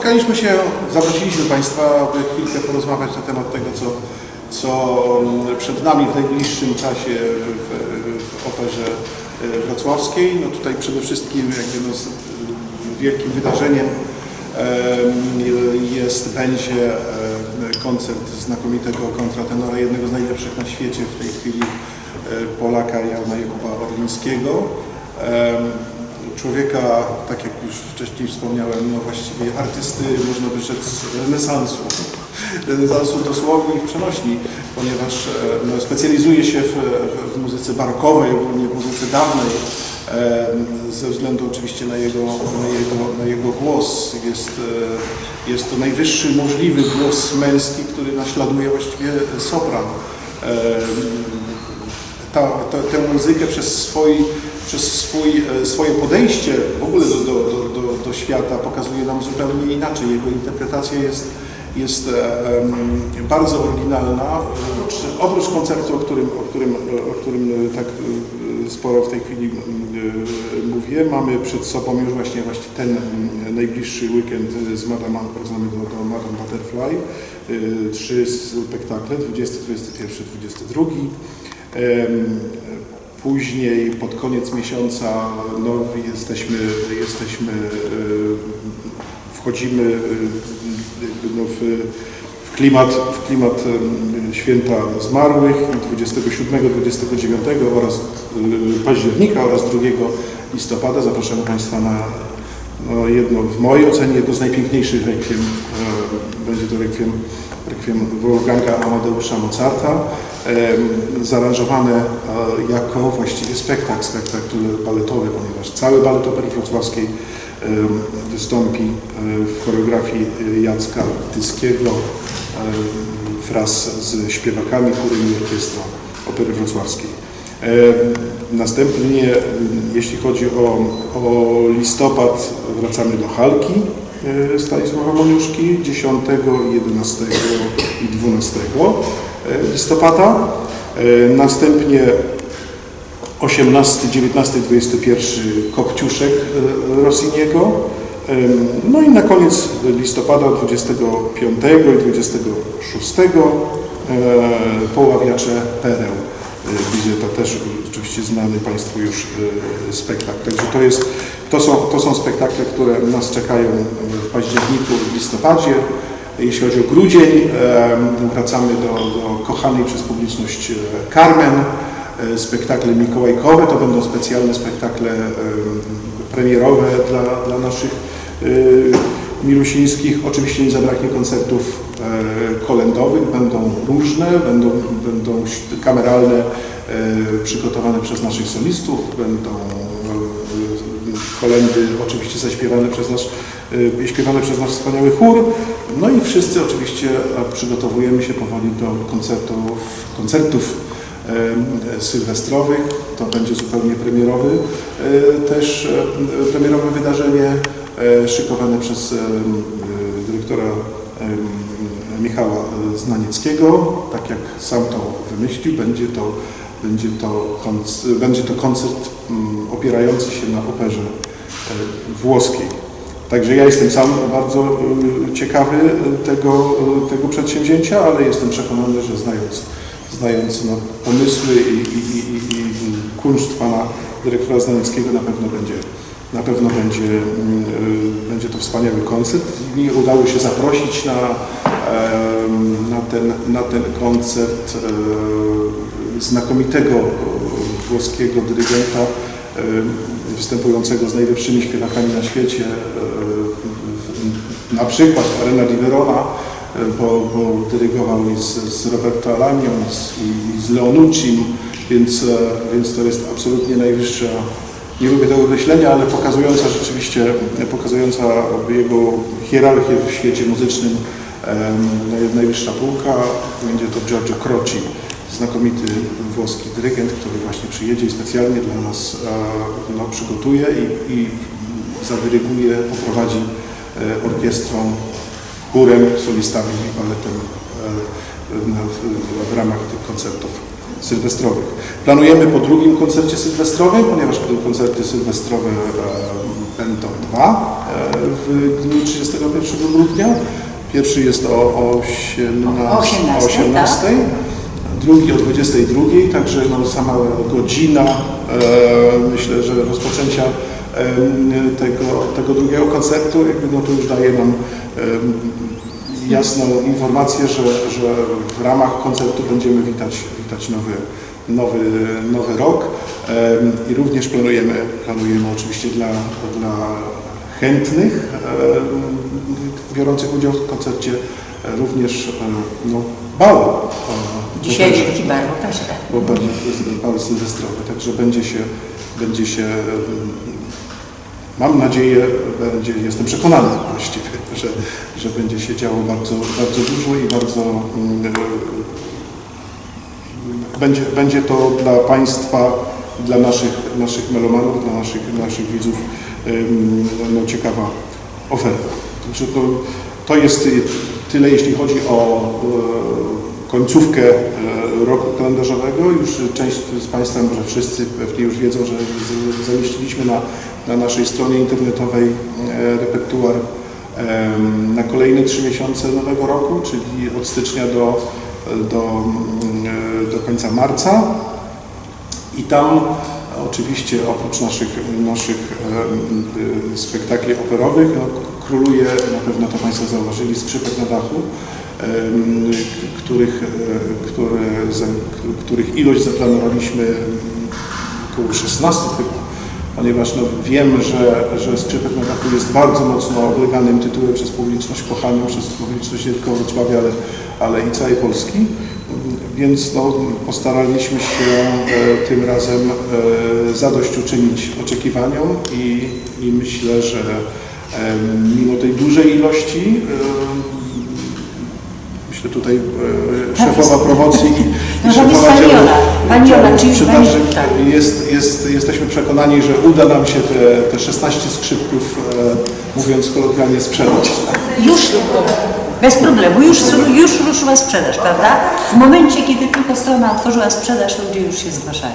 zebraliśmy się, zaprosiliśmy Państwa, aby chwilkę porozmawiać na temat tego, co, co przed nami w najbliższym czasie w, w operze e, wrocławskiej. No tutaj przede wszystkim jakby no, z wielkim wydarzeniem em, jest, będzie em, koncert znakomitego kontratenora, jednego z najlepszych na świecie w tej chwili e, Polaka Jana Jakuba Orlińskiego. Człowieka, tak jak już wcześniej wspomniałem, no właściwie artysty, można by rzec, renesansu. Renesansu dosłownie i przenośni, ponieważ e, no, specjalizuje się w, w, w muzyce barokowej, ogólnie w muzyce dawnej, e, ze względu oczywiście na jego, na jego, na jego głos. Jest, e, jest to najwyższy możliwy głos męski, który naśladuje właściwie sopran. Ta, ta, tę muzykę przez, swój, przez swój, e, swoje podejście w ogóle do, do, do, do, do świata pokazuje nam zupełnie inaczej. Jego interpretacja jest, jest em, bardzo oryginalna. Oprócz, koncertu, o którym, o, którym, o którym e, tak sporo w tej chwili mówię, mamy przed sobą już właśnie, właśnie ten najbliższy weekend z Madame, wracamy do, do Madame Butterfly. Trzy spektakle, 20, 21, 22. Em, Później pod koniec miesiąca no, jesteśmy, jesteśmy, e, wchodzimy e, no, w, w klimat, w klimat em, święta zmarłych 27, 29 oraz e, października oraz 2 listopada. Zapraszamy Państwa na no, jedno, w mojej ocenie jedno z najpiękniejszych rekwiem. Będzie to rekwiem, rekwiem Wolfganga Amadeusza Mozarta, zaaranżowane e, jako właściwie spektakl, spektakl baletowy, ponieważ cały balet Opery Wrocławskiej wystąpi e, w choreografii Jacka Tyskiego wraz z śpiewakami, chórem i Opery Wrocławskiej. Następnie, jeśli chodzi o, o listopad, wracamy do Halki Stanisława Moniuszki 10, 11 i 12 e, listopada. E, Następnie 18, 19, 21 Kopciuszek e, Rossiniego. No i na koniec listopada 25 i 26 e, Poławiacze Pereł. Wizyta też oczywiście znany Państwu już e, spektakl. Także to, jest, to, są, to są spektakle, które nas czekają w październiku, w listopadzie. Jeśli chodzi o grudzień, wracamy do, do kochanej przez publiczność e, Carmen. E, Spektakle mikołajkowe to będą specjalne spektakle em, premierowe dla, dla naszych milusińskich. Oczywiście nie zabraknie koncertów e, kolendowych, będą różne, będą, będą kameralne, e, przygotowane przez naszych solistów, będą e, kolendy oczywiście zaśpiewane przez nasz, śpiewane przez nasz wspaniały chór. No i wszyscy oczywiście przygotowujemy się powoli do koncertów, koncertów sylwestrowych. To będzie zupełnie premierowy, też premierowe wydarzenie szykowane przez e, e, dyrektora e, Michała Znanieckiego. Tak jak sam to wymyślił, będzie to, będzie to, konc- będzie to koncert opierający się na operze e, włoskiej. Także ja jestem sam bardzo ciekawy tego, tego przedsięwzięcia, ale jestem przekonany, że znając, znając no, pomysły i, i, i, i kunszt pana dyrektora Znanieckiego na pewno będzie, na pewno będzie, mm, y, będzie to wspaniały koncert. Mi udało się zaprosić na, na, ten, na ten koncert e, znakomitego włoskiego dyrygenta, występującego z najlepszymi śpiewakami na świecie, e, na przykład Arena di Verona, e, bo, bo dyrygował i z, z Roberto Alagną i z, i z Leonuccim, więc, więc to jest absolutnie najwyższa, nie lubię tego określenia, ale pokazująca rzeczywiście, pokazująca jego hierarchię w świecie muzycznym najwyższa półka. Będzie to Giorgio Croci, znakomity włoski dyrygent, który właśnie przyjedzie i specjalnie dla nas no, przygotuje i, i zadyryguje, poprowadzi e, orkiestrą, chórem, solistami i baletem e, w, w ramach tych koncertów sylwestrowych. Planujemy po drugim koncercie sylwestrowym, ponieważ koncerty sylwestrowe e, będą dwa e, w dniu 31 grudnia. Pierwszy jest o, o 18, O 18, 18 drugi o 22, także no, sama godzina, e, myślę, że rozpoczęcia tego, tego drugiego koncertu jakby, no, to już daje nam jasną informację, że, że w ramach koncertu będziemy witać, witać nowy, nowy, nowy rok i również planujemy, planujemy oczywiście dla, dla chętnych biorących udział w koncercie e, również e, no, bal. e, Dzisiaj Wielki Bar w bo będzie prezydent bal sylwestrowy, także będzie się, będzie się, mam nadzieję, będzie, jestem przekonany właściwie, że, że będzie się działo bardzo, bardzo dużo i bardzo mm, będzie, będzie to dla Państwa, dla naszych, naszych melomanów, dla naszych, naszych widzów em, no, ciekawa oferta. Także to, to jest tyle, jeśli chodzi o e, końcówkę e, roku kalendarzowego. Już część z Państwa, może wszyscy pewnie już wiedzą, że zamieściliśmy na, na naszej stronie internetowej e, repertuar na kolejne trzy miesiące nowego roku, czyli od stycznia do, do, mm, e, do końca marca. I tam oczywiście oprócz naszych, naszych y, spektakli operowych no, króluje, na pewno to Państwo zauważyli, skrzypek na dachu, których, e, których ilość zaplanowaliśmy około 16 chyba, ponieważ no, wiem, że, że skrzypek na dachu jest bardzo mocno obleganym tytułem przez publiczność kochaną, przez publiczność nie tylko Wrocławia, ale, ale i całej Polski. Więc no, postaraliśmy się e, tym razem e, zadośćuczynić oczekiwaniom i, i myślę, że e, mimo tej dużej ilości e, myślę tutaj e, szefowa promocji szefowa pani Jola. Pani Jola, czyli pani- tak. jest, jest, jesteśmy przekonani, że uda nam się te, te 16 skrzypków, e, mówiąc kolokwialnie, sprzedać. Już, bez problemu, już, już ruszyła sprzedaż, prawda? W momencie, kiedy tylko strona otworzyła sprzedaż, ludzie już się zgłaszają.